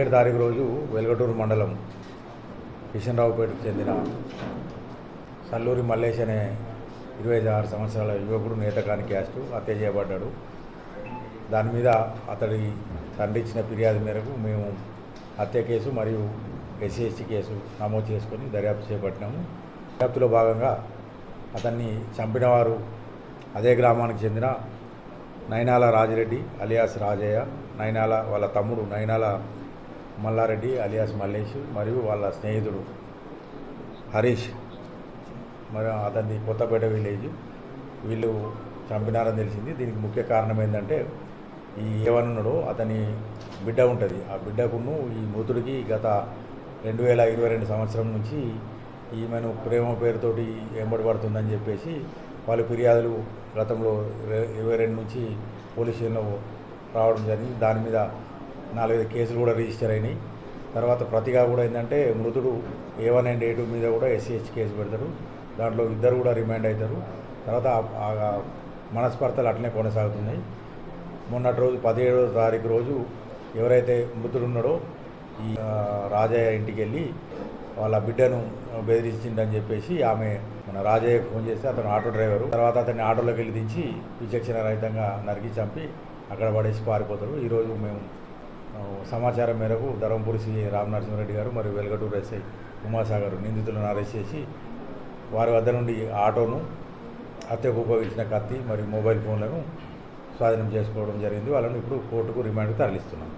ఏడు తారీఖు రోజు వెలుగటూరు మండలం కిషన్రావుపేటకు చెందిన సల్లూరి మల్లేష్ అనే ఇరవై ఆరు సంవత్సరాల యువకుడు నేతకాని క్యాస్టు హత్య చేయబడ్డాడు దాని మీద అతడి తండ్రి ఇచ్చిన ఫిర్యాదు మేరకు మేము హత్య కేసు మరియు ఎస్సీఎస్టీ కేసు నమోదు చేసుకొని దర్యాప్తు చేపట్టినాము. దర్యాప్తులో భాగంగా అతన్ని చంపినవారు అదే గ్రామానికి చెందిన నైనాల రాజిరెడ్డి అలియాస్ రాజయ్య నైనాల వాళ్ళ తమ్ముడు నైనాల మల్లారెడ్డి అలియాస్ మల్లేష్ మరియు వాళ్ళ స్నేహితుడు హరీష్. మరియు అతని కొత్తపేట విలేజ్ వీళ్ళు చంపినారని తెలిసింది. దీనికి ముఖ్య కారణం ఏంటంటే ఈ ఏవనున్నాడో అతని బిడ్డ ఉంటుంది. ఆ బిడ్డకును ఈ మృతుడికి గత రెండు వేల ఇరవై రెండు సంవత్సరం నుంచి ఈమెను ప్రేమ పేరుతోటి వెంబడి పడుతుందని చెప్పేసి వాళ్ళు ఫిర్యాదులు గతంలో ఇరవై రెండు నుంచి పోలీస్ స్టేషన్లో రావడం జరిగింది. దాని మీద నాలుగైదు కేసులు కూడా రిజిస్టర్ అయినాయి. తర్వాత ప్రతిగా కూడా ఏంటంటే మృతుడు A one and A two మీద కూడా ఎస్సీహెచ్ కేసు పెడతారు. దాంట్లో ఇద్దరు కూడా రిమాండ్ అవుతారు. తర్వాత ఆ- మనస్పర్ధలు అట్లనే కొనసాగుతున్నాయి. మొన్నటి రోజు పదిహేడవ తారీఖు రోజు ఎవరైతే మృతుడు ఉన్నాడో ఈ రాజయ్య ఇంటికి వెళ్ళి వాళ్ళ బిడ్డను బెదిరించిండని చెప్పేసి ఆమె మన రాజయ్యకు ఫోన్ చేస్తే అతను ఆటో డ్రైవరు. తర్వాత అతన్ని ఆటోలోకి వెళ్ళి దించి విచక్షణ రహితంగా నరికి చంపి అక్కడ పడేసి పారిపోతారు. ఈరోజు మేము సమాచారం మేరకు ధర్మపురి సి రామనరసింహారెడ్డి గారు మరియు వెలగటూరు ఎస్ఐ ఉమాసాగర్ నిందితులను అరెస్ట్ చేసి వారి వద్ద నుండి ఆటోను హత్యకు ఉపయోగించిన కత్తి మరియు మొబైల్ ఫోన్లను స్వాధీనం చేసుకోవడం జరిగింది. వాళ్ళను ఇప్పుడు కోర్టుకు రిమాండ్కు తరలిస్తున్నాం.